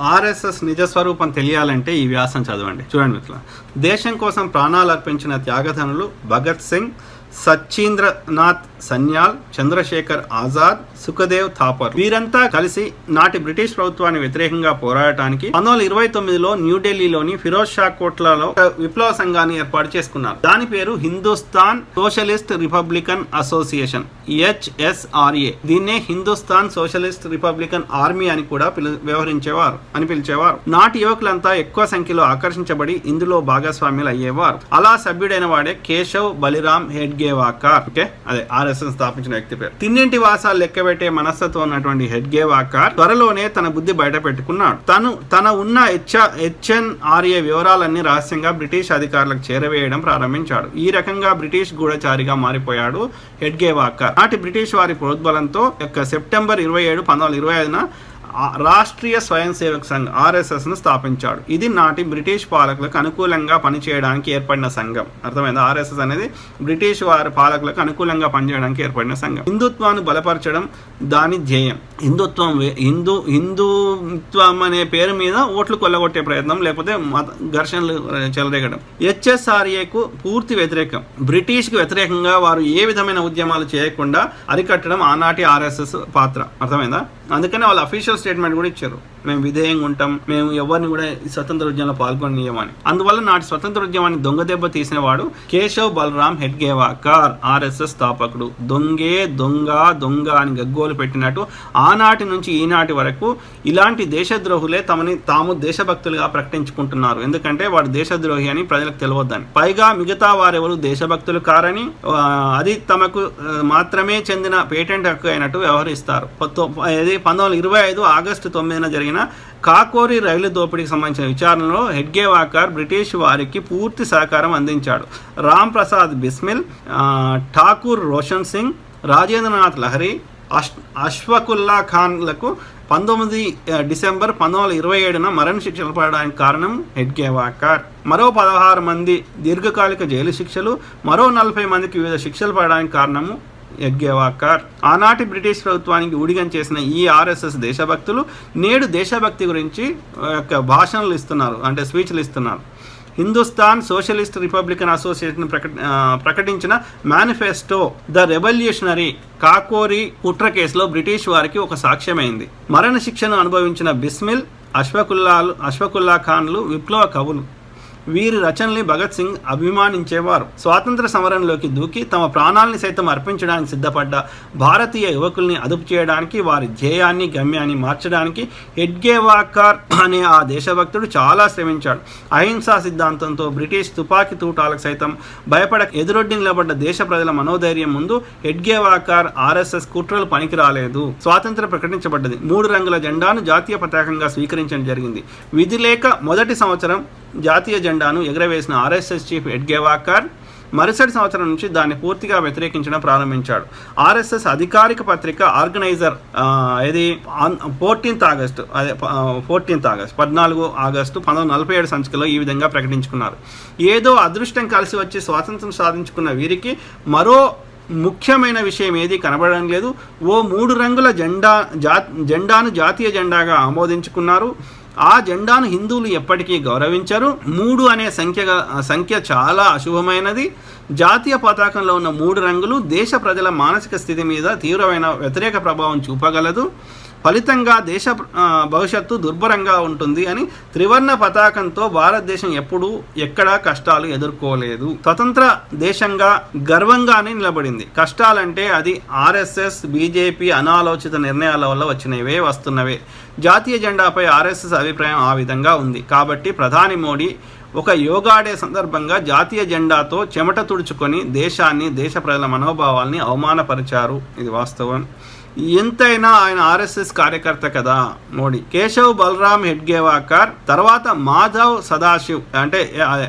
RSS నిజస్వరూపం తెలియాలంటే ఈ వ్యాసం చదవండి. చూడండి మిత్రుల దేశం కోసం ప్రాణాలు అర్పించిన త్యాగధనులు భగత్ సింగ్ సచ్చీంద్రనాథ్ సన్యాల్ చంద్రశేఖర్ ఆజాద్ సుఖదేవ్ థాపర్. వీరంతా కలిసి నాటి బ్రిటిష్ ప్రభుత్వాన్ని వ్యతిరేకంగా పోరాడటానికి పంతొమ్మిది వందల ఇరవై తొమ్మిదిలో న్యూఢిల్లీలోని ఫిరోజ్ షా కోట్లలో విప్లవ సంఘాన్ని ఏర్పాటు చేసుకున్నారు. దాని పేరు Hindustan socialist republican association HSRA. దీన్నే హిందుస్థాన్ సోషలిస్ట్ రిపబ్లికన్ ఆర్మీ అని కూడా పిలు- వ్యవహరించేవారు అని పిలిచేవారు. నాటి యువకులంతా ఎక్కువ సంఖ్యలో ఆకర్షించబడి ఇందులో భాగస్వామ్యులు అయ్యేవారు అలా సభ్యుడైన వాడే కేశవ్ బలిరామ్ హెడ్గేవాకర్ ఓకే? అదే ఆర్ఎస్ఎస్ స్థాపించిన వ్యక్తి పేరు. తిన్నింటి వాసాలు లెక్కబెట్టే మనస్తత్వం ఉన్నటువంటి హెడ్గేవాకర్ త్వరలోనే తన బుద్ధి బయట పెట్టుకున్నాడు తను తన ఉన్న హెచ్ఎన్ఆర్ఏ వివరాలన్నీ రహస్యంగా బ్రిటిష్ అధికారులకు చేరవేయడం ప్రారంభించాడు. ఈ రకంగా బ్రిటిష్ గూఢచారిగా మారిపోయాడు హెడ్గేవాకర్ నాటి బ్రిటిష్ వారి ప్రోద్బలంతో యొక్క సెప్టెంబర్ ఇరవై ఏడు పంతొమ్మిది ఇరవై ఐదున రాష్ట్రీయ స్వయం సేవక్ సంఘ్ ఆర్ఎస్ఎస్ను స్థాపించాడు. ఇది నాటి బ్రిటిష్ పాలకులకు అనుకూలంగా పనిచేయడానికి ఏర్పడిన సంఘం. అర్థమైంది? ఆర్ఎస్ఎస్ అనేది బ్రిటిష్ వారి పాలకులకు అనుకూలంగా పనిచేయడానికి ఏర్పడిన సంఘం. హిందుత్వాన్ని బలపరచడం దాని ధ్యేయం. హిందుత్వం వే- హిందూ హిందుత్వం అనే పేరు మీద ఓట్లు కొల్లగొట్టే ప్రయత్నం లేకపోతే మత ఘర్షణలు చెలరేగడం. హెచ్ఎస్ఆర్ఏకు పూర్తి వ్యతిరేకం. బ్రిటిష్కి వ్యతిరేకంగా వారు ఏ విధమైన ఉద్యమాలు చేయకుండా అరికట్టడం ఆనాటి ఆర్ఎస్ఎస్ పాత్ర. అర్థమైందా? అందుకనే వాళ్ళ అఫీషియల్ స్టేట్మెంట్ కూడా ఇచ్చారు. మేము విధేయంగా ఉంటాం మేము ఎవరిని కూడా ఈ స్వతంత్ర ఉద్యమంలో పాల్గొనీయమని అందువల్ల నాటి స్వతంత్ర ఉద్యమాన్ని దొంగ దెబ్బ తీసిన వాడు కేశవ్ బలరామ్ హెడ్గేవాకర్ ఆర్ఎస్ఎస్ స్థాపకుడు. దొంగే దొంగ దొంగ అని గగ్గోలు పెట్టినట్టు ఆనాటి నుంచి ఈనాటి వరకు ఇలాంటి దేశద్రోహులే తమని తాము దేశభక్తులుగా ప్రకటించుకుంటున్నారు. ఎందుకంటే వాడు దేశద్రోహి అని ప్రజలకు తెలియద్దని పైగా మిగతా వారెవరు దేశభక్తులు కారని అది తమకు మాత్రమే చెందిన పేటెంట్ హక్కు అయినట్టు వ్యవహరిస్తారు. పొత్తు- పంతొమ్మిది ఇరవై ఐదు ఆగస్టు తొమ్మిదిన జరిగిన కాకోరి రైలు దోపిడీకి సంబంధించిన విచారణలో హెడ్గేవాకర్ బ్రిటిష్ వారికి పూర్తి సహకారం అందించాడు. రామ్ ప్రసాద్ బిస్మిల్ ఠాకూర్ రోషన్ సింగ్ రాజేంద్రనాథ్ లహరి అష్ అశ్వకుల్లా ఖాన్లకు పంతొమ్మిది డిసెంబర్ పంతొమ్మిది వందల ఇరవై ఏడున మరణ శిక్షలు పడడానికి కారణం హెడ్గేవాకర్. మరో పదహారు మంది దీర్ఘకాలిక జైలు శిక్షలు మరో నలభై మందికి వివిధ శిక్షలు పడడానికి కారణము యజ్ఞవాకర్ ఆనాటి బ్రిటిష్ ప్రభుత్వానికి ఊడిగం చేసిన ఈ ఆర్ఎస్ఎస్ దేశభక్తులు నేడు దేశభక్తి గురించి యొక్క భాషణలు ఇస్తున్నారు అంటే స్పీచ్లు ఇస్తున్నారు. హిందుస్థాన్ సోషలిస్ట్ రిపబ్లికన్ అసోసియేషన్ ప్రకట ప్రకటించిన మేనిఫెస్టో ద రెవల్యూషనరీ కాకోరి కుట్ర కేసులో బ్రిటిష్ వారికి ఒక సాక్ష్యమైంది. మరణ శిక్షను అనుభవించిన బిస్మిల్ అశ్వకుల్లాలు అశ్వకుల్లా ఖాన్లు విప్లవ కవులు. వీరి రచనల్ని భగత్ సింగ్ అభిమానించేవారు. స్వాతంత్ర సమరంలోకి దూకి తమ ప్రాణాల్ని సైతం అర్పించడానికి సిద్ధపడ్డ భారతీయ యువకుల్ని అదుపు చేయడానికి వారి ధ్యేయాన్ని గమ్యాన్ని మార్చడానికి ఎడ్గేవాకార్ అనే ఆ దేశభక్తుడు చాలా శ్రమించాడు. అహింసా సిద్ధాంతంతో బ్రిటిష్ తుపాకీ తూటాలకు సైతం భయపడ ఎదురొడ్డి నిలబడ్డ దేశ ప్రజల మనోధైర్యం ముందు ఎడ్గేవాకార్ ఆర్ఎస్ఎస్ కుట్రలు పనికి రాలేదు స్వాతంత్ర ప్రకటించబడ్డది. మూడు రంగుల జెండాను జాతీయ పతాకంగా స్వీకరించడం జరిగింది. విధి లేక మొదటి సంవత్సరం జాతీయ జెండాను ఎగరవేసిన ఆర్ఎస్ఎస్ చీఫ్ ఎడ్గేవాకర్ మరుసటి సంవత్సరం నుంచి దాన్ని పూర్తిగా వ్యతిరేకించడం ప్రారంభించాడు. ఆర్ఎస్ఎస్ అధికారిక పత్రిక ఆర్గనైజర్ ఇది ఫోర్టీన్త్ ఆగస్టు అదే ఫోర్టీన్త్ ఆగస్ట్ పద్నాలుగు ఆగస్టు పంతొమ్మిది నలభై ఏడు సంచికలో ఈ విధంగా ప్రకటించుకున్నారు. ఏదో అదృష్టం కలిసి వచ్చి స్వాతంత్రం సాధించుకున్న వీరికి మరో ముఖ్యమైన విషయం ఏది కనబడడం లేదు. ఓ మూడు రంగుల జెండా జా జెండాను జాతీయ జెండాగా ఆమోదించుకున్నారు. ఆ జెండాను హిందువులు ఎప్పటికీ గౌరవించరు. మూడు అనే సంఖ్య సంఖ్య చాలా అశుభమైనది. జాతీయ పతాకంలో ఉన్న మూడు రంగులు దేశ ప్రజల మానసిక స్థితి మీద తీవ్రమైన వ్యతిరేక ప్రభావం చూపగలదు. ఫలితంగా దేశ భవిష్యత్తు దుర్భరంగా ఉంటుంది అని త్రివర్ణ పతాకంతో భారతదేశం ఎప్పుడూ ఎక్కడా కష్టాలు ఎదుర్కోలేదు. స్వతంత్ర దేశంగా గర్వంగానే నిలబడింది. కష్టాలంటే అది ఆర్ఎస్ఎస్ బీజేపీ అనాలోచిత నిర్ణయాల వల్ల వచ్చినవే వస్తున్నవే. జాతీయ జెండాపై ఆర్ఎస్ఎస్ అభిప్రాయం ఆ విధంగా ఉంది. కాబట్టి ప్రధాని మోడీ ఒక యోగాడే సందర్భంగా జాతీయ జెండాతో చెమట తుడుచుకొని దేశాన్ని దేశ ప్రజల మనోభావాల్ని అవమానపరిచారు. ఇది వాస్తవం. ఎంతైనా ఆయన ఆర్ఎస్ఎస్ కార్యకర్త కదా మోడీ. కేశవ్ బలరామ్ హెడ్గేవాకర్ తర్వాత మాధవ్ సదాశివ్ అంటే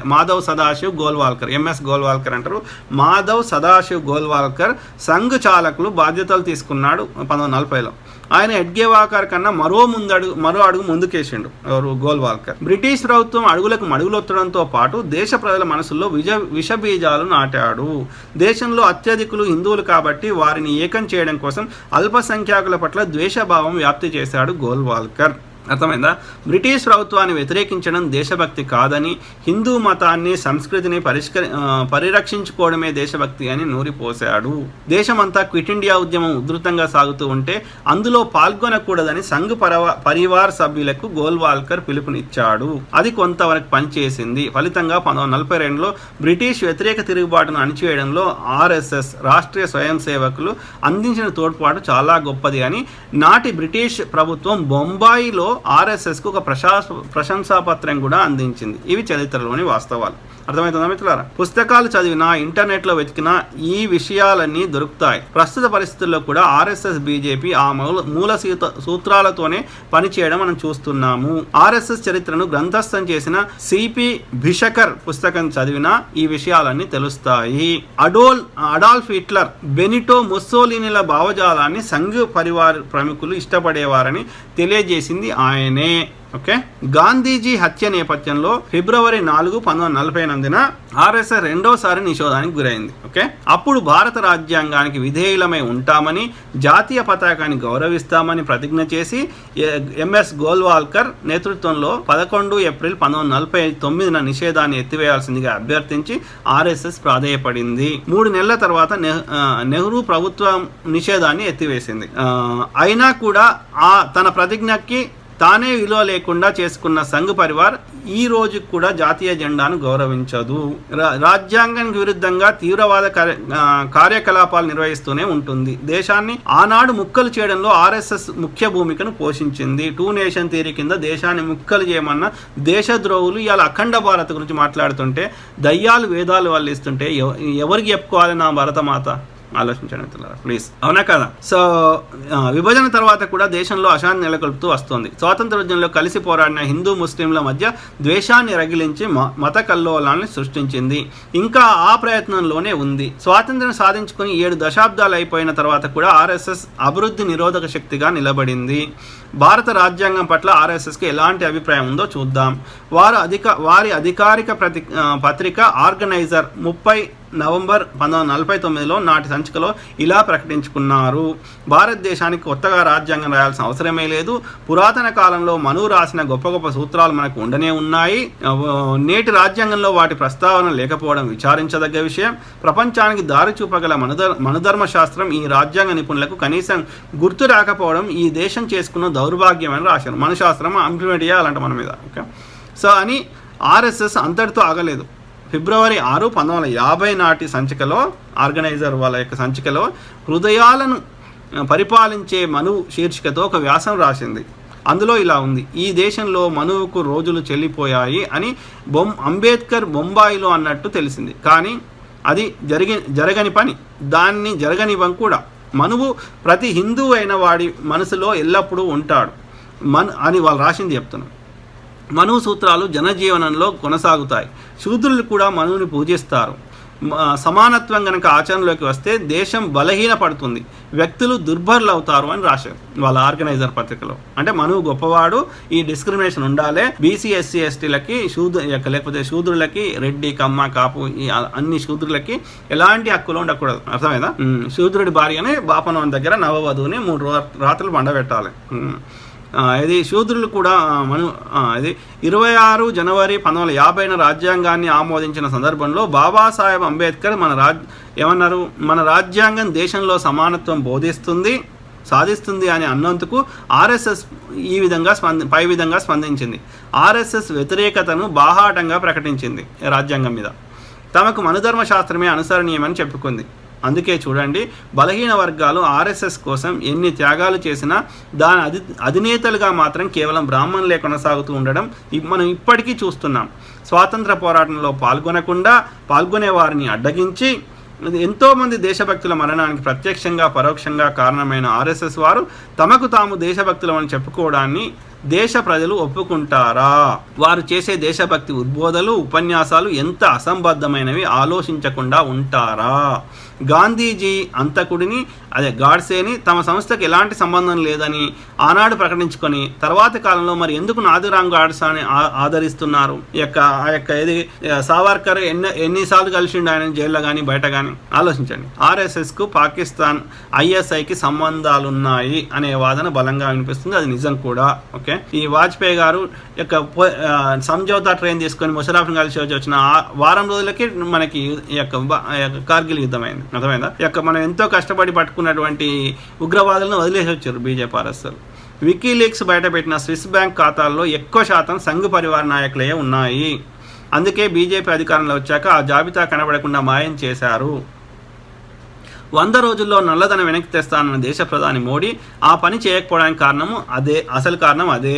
మాధవ్ సదాశివ్ గోల్వాల్కర్ ఎంఎస్ గోల్వాల్కర్ అంటారు. మాధవ్ సదాశివ్ గోల్వాల్కర్ సంఘ్ చాలకులు బాధ్యతలు తీసుకున్నాడు పంతొమ్మిది నలభైలో. ఆయన ఎడ్గేవాకర్ కన్నా మరో ముందడుగు మరో అడుగు ముందుకేసిండు ఎవరు గోల్వాల్కర్. బ్రిటిష్ ప్రభుత్వం అడుగులకు మడుగులొత్తడంతో పాటు దేశ ప్రజల మనసుల్లో విజ విషబీజాలు నాటాడు. దేశంలో అత్యధికులు హిందువులు కాబట్టి వారిని ఏకం చేయడం కోసం అల్ప అల్పసంఖ్యాకుల పట్ల ద్వేషభావం వ్యాప్తి చేశాడు గోల్వాల్కర్. అర్థమైందా? బ్రిటిష్ ప్రభుత్వాన్ని వ్యతిరేకించడం దేశభక్తి కాదని హిందూ మతాన్ని సంస్కృతిని పరిష్కరి పరిరక్షించుకోవడమే దేశభక్తి అని నూరిపోశాడు. దేశమంతా క్విట్ ఇండియా ఉద్యమం ఉధృతంగా సాగుతూ ఉంటే అందులో పాల్గొనకూడదని సంఘ్ పరవ పరివార్ సభ్యులకు గోల్వాల్కర్ పిలుపునిచ్చాడు. అది కొంతవరకు పనిచేసింది. ఫలితంగా పంతొమ్మిది వందల నలభై రెండులో బ్రిటిష్ వ్యతిరేక తిరుగుబాటును అణిచివేయడంలో ఆర్ఎస్ఎస్ రాష్ట్రీయ స్వయం సేవకులు అందించిన తోడ్పాటు చాలా గొప్పది అని నాటి బ్రిటిష్ ప్రభుత్వం బొంబాయిలో ఆర్ఎస్ఎస్కు ఒక ప్రశా ప్రశంసాపత్రం కూడా అందించింది. ఇవి చరిత్రలోని వాస్తవాలు. అర్థమవుతుందా మిత్రులారా? పుస్తకాలు చదివినా ఇంటర్నెట్లో వెతికినా ఈ విషయాలన్నీ దొరుకుతాయి. ప్రస్తుత పరిస్థితుల్లో కూడా ఆర్ఎస్ఎస్ బీజేపీ ఆ మూల మూల సీత సూత్రాలతోనే పనిచేయడం మనం చూస్తున్నాము. ఆర్ఎస్ఎస్ చరిత్రను గ్రంథస్థం చేసిన సిపి భిషకర్ పుస్తకం చదివినా ఈ విషయాలన్నీ తెలుస్తాయి. అడోల్ అడాల్ఫ్ హిట్లర్ బెనిటో ముస్సోలినిల భావజాలాన్ని సంఘ్ పరివార్ ప్రముఖులు ఇష్టపడేవారని తెలియజేసింది ఆయనే ఓకే? గాంధీజీ హత్య నేపథ్యంలో ఫిబ్రవరి నాలుగు పంతొమ్మిది వందల నలభై ఎనిమిదిన ఆర్ఎస్ఎస్ రెండోసారి నిషేధానికి గురైంది ఓకే? అప్పుడు భారత రాజ్యాంగానికి విధేయులమై ఉంటామని జాతీయ పతాకాన్ని గౌరవిస్తామని ప్రతిజ్ఞ చేసి ఎంఎస్ గోల్వాల్కర్ నేతృత్వంలో పదకొండు ఏప్రిల్ పంతొమ్మిది వందల నలభై తొమ్మిదిన నిషేధాన్ని ఎత్తివేయాల్సిందిగా అభ్యర్థించి ఆర్ఎస్ఎస్ ప్రాధేయపడింది. మూడు నెలల తర్వాత నెహ్రూ ప్రభుత్వం నిషేధాన్ని ఎత్తివేసింది. అయినా కూడా ఆ తన ప్రతిజ్ఞకి తానే విలువ లేకుండా చేసుకున్న సంఘ్ పరివార్ ఈ రోజు కూడా జాతీయ జెండాను గౌరవించదు. రా- రాజ్యాంగానికి విరుద్ధంగా తీవ్రవాద కార్య- కార్యకలాపాలు నిర్వహిస్తూనే ఉంటుంది. దేశాన్ని ఆనాడు ముక్కలు చేయడంలో ఆర్ఎస్ఎస్ ముఖ్య భూమికను పోషించింది. టూ నేషన్ థియరీ కింద దేశాన్ని ముక్కలు చేయమన్న దేశద్రోహులు ఇవాళ అఖండ భారత్ గురించి మాట్లాడుతుంటే దయ్యాలు వేదాలు వాళ్ళు ఎవ- ఎవరికి చెప్పుకోవాలి నా భరతమాత? ఆలోచించండి మిత్రులారా ప్లీజ్ అవునా కదా? సో విభజన తర్వాత కూడా దేశంలో అశాంతి నెలకొల్పుతూ వస్తోంది. స్వాతంత్ర ఉద్యమంలో కలిసి పోరాడిన హిందూ ముస్లింల మధ్య ద్వేషాన్ని రగిలించి మ- మత కల్లోలాన్ని సృష్టించింది. ఇంకా ఆ ప్రయత్నంలోనే ఉంది. స్వాతంత్ర్యం సాధించుకుని ఏడు దశాబ్దాలు అయిపోయిన తర్వాత కూడా ఆర్ఎస్ఎస్ అభివృద్ధి నిరోధక శక్తిగా నిలబడింది. భారత రాజ్యాంగం పట్ల ఆర్ఎస్ఎస్కి ఎలాంటి అభిప్రాయం ఉందో చూద్దాం. వారు అధిక వారి అధికారిక ప్రతి పత్రిక ఆర్గనైజర్ ముప్పై నవంబర్ పంతొమ్మిది వందల నలభై తొమ్మిదిలో నాటి సంచికలో ఇలా ప్రకటించుకున్నారు. భారతదేశానికి కొత్తగా రాజ్యాంగం రాయాల్సిన అవసరమే లేదు. పురాతన కాలంలో మను రాసిన గొప్ప గొప్ప సూత్రాలు మనకు ఉండనే ఉన్నాయి. నేటి రాజ్యాంగంలో వాటి ప్రస్తావన లేకపోవడం విచారించదగ్గ విషయం. ప్రపంచానికి దారి చూపగల మనుధర్ మనుధర్మ శాస్త్రం ఈ రాజ్యాంగ నిపుణులకు కనీసం గుర్తు రాకపోవడం ఈ దేశం చేసుకున్న దౌర్భాగ్యం అని రాశారు. మన శాస్త్రం ఇంప్లిమెంట్ చేయాలంట మన మీద. ఓకే? సో అని ఆర్ఎస్ఎస్ అంతటితో ఆగలేదు. ఫిబ్రవరి ఆరు పంతొమ్మిది వందల యాభై నాటి సంచికలో ఆర్గనైజర్ వాళ్ళ యొక్క సంచికలో హృదయాలను పరిపాలించే మనువు శీర్షికతో ఒక వ్యాసం రాసింది. అందులో ఇలా ఉంది ఈ దేశంలో మనువుకు రోజులు చెల్లిపోయాయి అని బొమ్ అంబేద్కర్ బొంబాయిలో అన్నట్టు తెలిసింది. కానీ అది జరిగి జరగని పని దాన్ని జరగనివ్వం కూడా. మనువు ప్రతి హిందువు అయిన వాడి మనసులో ఎల్లప్పుడూ ఉంటాడు. మన్ అని వాళ్ళు రాసింది చెప్తున్నాం. మనువు సూత్రాలు జనజీవనంలో కొనసాగుతాయి. శూద్రులు కూడా మనువుని పూజిస్తారు. సమానత్వం గనక ఆచరణలోకి వస్తే దేశం బలహీనపడుతుంది. వ్యక్తులు దుర్భరులు అవుతారు అని రాశారు వాళ్ళ ఆర్గనైజర్ పత్రికలో. అంటే మనువు గొప్పవాడు ఈ డిస్క్రిమినేషన్ ఉండాలి. బీసీ ఎస్సీ ఎస్టీలకి శూద్ర లేకపోతే శూద్రులకి రెడ్డి కమ్మ కాపు ఈ అన్ని శూద్రులకి ఎలాంటి హక్కులు ఉండకూడదు. అర్థమైందా? శూద్రుడి భార్యని బాపనవన్ దగ్గర నవవధువుని మూడు రాత్రులు పండబెట్టాలి ఇది శూద్రులు కూడా మను ఇది ఇరవై ఆరు జనవరి పంతొమ్మిది వందల యాభైన రాజ్యాంగాన్ని ఆమోదించిన సందర్భంలో బాబాసాహెబ్ అంబేద్కర్ మన రాజ్ ఏమన్నారు? మన రాజ్యాంగం దేశంలో సమానత్వం బోధిస్తుంది సాధిస్తుంది అని అన్నందుకు ఆర్ఎస్ఎస్ ఈ విధంగా స్పంది పై విధంగా స్పందించింది. ఆర్ఎస్ఎస్ వ్యతిరేకతను బాహాటంగా ప్రకటించింది రాజ్యాంగం మీద. తమకు మనుధర్మ శాస్త్రమే అనుసరణీయమని చెప్పుకుంది. అందుకే చూడండి బలహీన వర్గాలు ఆర్ఎస్ఎస్ కోసం ఎన్ని త్యాగాలు చేసినా దాని అధి అధినేతలుగా మాత్రం కేవలం బ్రాహ్మణులే కొనసాగుతూ ఉండడం మనం ఇప్పటికీ చూస్తున్నాం. స్వాతంత్ర పోరాటంలో పాల్గొనకుండా పాల్గొనే వారిని అడ్డగించి ఎంతోమంది దేశభక్తుల మరణానికి ప్రత్యక్షంగా పరోక్షంగా కారణమైన ఆర్ఎస్ఎస్ వారు తమకు తాము దేశభక్తులమని చెప్పుకోవడాన్ని దేశ ప్రజలు ఒప్పుకుంటారా? వారు చేసే దేశభక్తి ఉద్బోధలు ఉపన్యాసాలు ఎంత అసంబద్ధమైనవి ఆలోచించకుండా ఉంటారా? గాంధీజీ అంతకుడిని అదే గాడ్సేని తమ సంస్థకి ఎలాంటి సంబంధం లేదని ఆనాడు ప్రకటించుకొని తర్వాతి కాలంలో మరి ఎందుకు నాథురామ్ గాడ్స్ అని ఆదరిస్తున్నారు? ఈ యొక్క ఆ యొక్క ఏది సావర్కర్ ఎన్ని ఎన్నిసార్లు కలిసిండు ఆయన జైల్లో కానీ బయట కానీ ఆలోచించండి. ఆర్ఎస్ఎస్కు పాకిస్తాన్ ఐఎస్ఐకి సంబంధాలు ఉన్నాయి అనే వాదన బలంగా వినిపిస్తుంది. అది నిజం కూడా. ఓకే? ఈ వాజ్పేయి గారు యొక్క సంజోతా ట్రైన్ తీసుకొని ముషరాఫ్ని కలిసి వచ్చి వచ్చిన ఆ వారం రోజులకి మనకి ఈ యొక్క కార్గిల్ యుద్ధమైంది. అర్థమైందా? యొక్క మనం ఎంతో కష్టపడి పట్టుకున్నటువంటి ఉగ్రవాదులను వదిలేసి వచ్చారు బీజేపీ అరెస్టులు వికీలీక్స్ బయటపెట్టిన స్విస్ బ్యాంక్ ఖాతాల్లో ఎక్కువ శాతం సంఘ్ పరివార నాయకులే ఉన్నాయి. అందుకే బీజేపీ అధికారంలో వచ్చాక ఆ జాబితా కనబడకుండా మాయం చేశారు. వంద రోజుల్లో నల్లధనం వెనక్కి తెస్తానన్న దేశ ప్రధాని మోడీ ఆ పని చేయకపోవడానికి కారణము అదే అసలు కారణం అదే.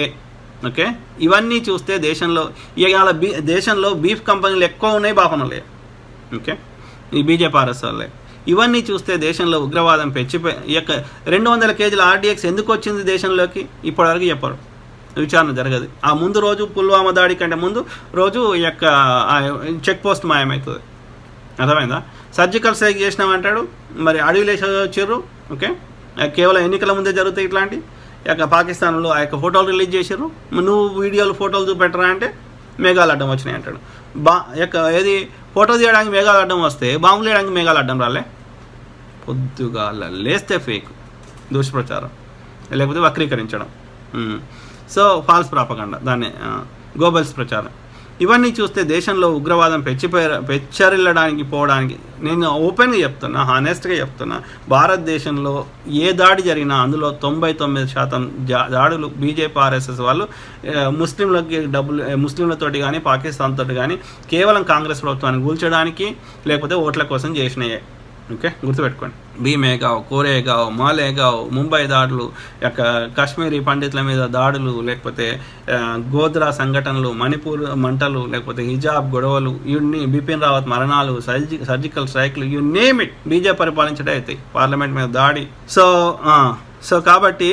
ఓకే? ఇవన్నీ చూస్తే దేశంలో ఇవాళ బీ దేశంలో బీఫ్ కంపెనీలు ఎక్కువ ఉన్నాయి బాపనలే ఓకే? ఈ బీజేపీ ఆర్ఎస్ఎల్ఏ ఇవన్నీ చూస్తే దేశంలో ఉగ్రవాదం పెంచిపోయి ఈ యొక్క రెండు వందల కేజీల ఆర్డీఎక్స్ ఎందుకు వచ్చింది దేశంలోకి? ఇప్పటివరకు చెప్పరు. విచారణ జరగదు. ఆ ముందు రోజు పుల్వామా దాడి కంటే ముందు రోజు ఈ యొక్క చెక్ పోస్ట్ మాయమవుతుంది అర్థమైందా? సర్జికల్ స్ట్రైక్ చేసినామంటాడు. మరి అడవిలేసి వచ్చారు ఓకే? కేవలం ఎన్నికల ముందే జరుగుతాయి ఇట్లాంటి. యొక్క పాకిస్తాన్లో ఆ యొక్క ఫోటోలు రిలీజ్ చేశారు నువ్వు వీడియోలు ఫోటోలు చూపెట్టరా అంటే మేఘాలు అడ్డం వచ్చినాయి అంటాడు. బా యొక్క ఏది ఫోటో తీయడానికి మేఘాలు అడ్డం వస్తే బాంబులు వేయడానికి మేఘాలు అడ్డం రాలే. పొద్దుగాల లేస్తే ఫేక్ దుష్ప్రచారం. లేకపోతే వక్రీకరించడం. సో ఫాల్స్ ప్రాపగండ దాన్ని గోబల్స్ ప్రచారం. ఇవన్నీ చూస్తే దేశంలో ఉగ్రవాదం పెచ్చిపోయ పెచ్చరిల్లడానికి పోవడానికి నేను ఓపెన్గా చెప్తున్నా హానెస్ట్గా చెప్తున్నా భారతదేశంలో ఏ దాడి జరిగినా అందులో తొంభై తొమ్మిది శాతం దాడులు బీజేపీ ఆర్ఎస్ఎస్ వాళ్ళు ముస్లింలకి డబ్బులు ముస్లింలతోటి కానీ పాకిస్తాన్ తోటి కానీ కేవలం కాంగ్రెస్ ప్రభుత్వాన్ని కూల్చడానికి లేకపోతే ఓట్ల కోసం చేసినాయే. ఓకే? గుర్తుపెట్టుకోండి. భీమేగావ్ కోరేగావ్ మాలేగావ్ ముంబై దాడులు యొక్క కాశ్మీరీ పండితుల మీద దాడులు లేకపోతే గోద్రా సంఘటనలు మణిపూర్ మంటలు లేకపోతే హిజాబ్ గొడవలు ఇవన్నీ బిపిన్ రావత్ మరణాలు సర్జి సర్జికల్ స్ట్రైక్లు యు నేమ్ ఇట్ బీజేపీ పరిపాలించడే అవుతాయి పార్లమెంట్ మీద దాడి. సో సో కాబట్టి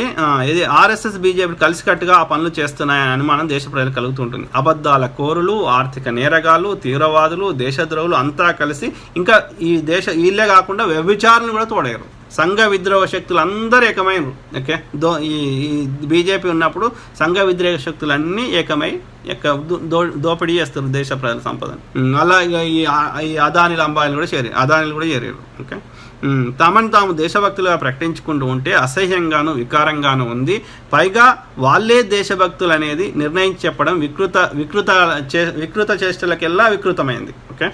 ఇది ఆర్ఎస్ఎస్ బీజేపీ కలిసికట్టుగా ఆ పనులు చేస్తున్నాయని అనుమానం దేశ ప్రజలు కలుగుతుంటుంది. అబద్ధాల కోరులు ఆర్థిక నేరగాలు తీవ్రవాదులు దేశద్రోహులు అంతా కలిసి ఇంకా ఈ దేశ వీళ్ళే కాకుండా వ్యభిచారులు కూడా తోడయ్యారు. సంఘ విద్రోహ శక్తులు అందరూ ఏకమైనరు ఓకే దో ఈ బీజేపీ ఉన్నప్పుడు సంఘ విద్రోహ శక్తులన్నీ ఏకమై యొక్క దో- దోపిడీ చేస్తారు దేశ ప్రజల సంపదని. అలా ఇక ఈ ఈ అదానిల అంబాయిలు కూడా చేరారు అదానిలు కూడా చేరారు ఓకే. తమను తాము దేశభక్తులుగా ప్రకటించుకుంటూ ఉంటే అసహ్యంగాను వికారంగాను ఉంది. పైగా వాళ్ళే దేశభక్తులు అనేది నిర్ణయించి చెప్పడం వికృత వికృత చే వికృత చేష్టలకెల్లా వికృతమైంది. ఓకే?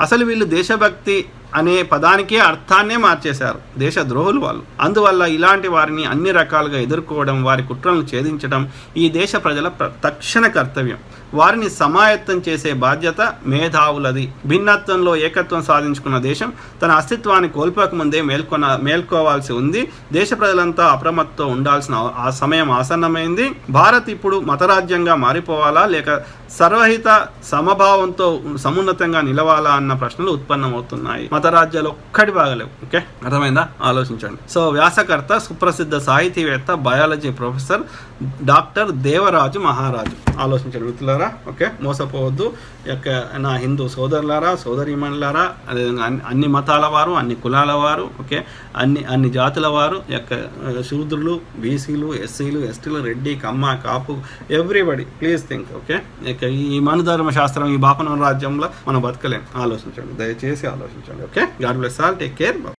అసలు వీళ్ళు దేశభక్తి అనే పదానికే అర్థాన్నే మార్చేశారు దేశ ద్రోహులు వాళ్ళు. అందువల్ల ఇలాంటి వారిని అన్ని రకాలుగా ఎదుర్కోవడం వారి కుట్రలను ఛేదించడం ఈ దేశ ప్రజల ప్ర- తక్షణ కర్తవ్యం. వారిని సమాయత్తం చేసే బాధ్యత మేధావులది. భిన్నత్వంలో ఏకత్వం సాధించుకున్న దేశం తన అస్తిత్వాన్ని కోల్పోకముందే మేల్కొన మేల్కోవాల్సి ఉంది. దేశ ప్రజలంతా అప్రమత్తో ఉండాల్సిన ఆ- ఆ సమయం ఆసన్నమైంది. భారత్ ఇప్పుడు మతరాజ్యంగా మారిపోవాలా లేక సర్వహిత సమభావంతో సమున్నతంగా నిలవాలా అన్న ప్రశ్నలు ఉత్పన్నమవుతున్నాయి. మత రాజ్యాలు ఒక్కటి బాగలేవు ఓకే? అర్థమైందా? ఆలోచించండి. సో వ్యాసకర్త సుప్రసిద్ధ సాహితీవేత్త biology professor doctor Devaraju Maharaju. ఆలోచించండి మిత్రులారా ఓకే? మోసపోవద్దు. యొక్క నా హిందూ సోదరులారా సోదరిమణులారా అదేవిధంగా అన్ని అన్ని మతాల వారు అన్ని కులాల వారు ఓకే? అన్ని అన్ని జాతుల వారు యొక్క శూద్రులు బీసీలు ఎస్సీలు ఎస్టీలు Reddy Kamma Kapu everybody please think okay? ఇక ఈ మనుధర్మ శాస్త్రం ఈ బాపన రాజ్యంలో మనం బతకలేం. ఆలోచించండి దయచేసి ఆలోచించండి. Okay. God bless all. Take care. Bye.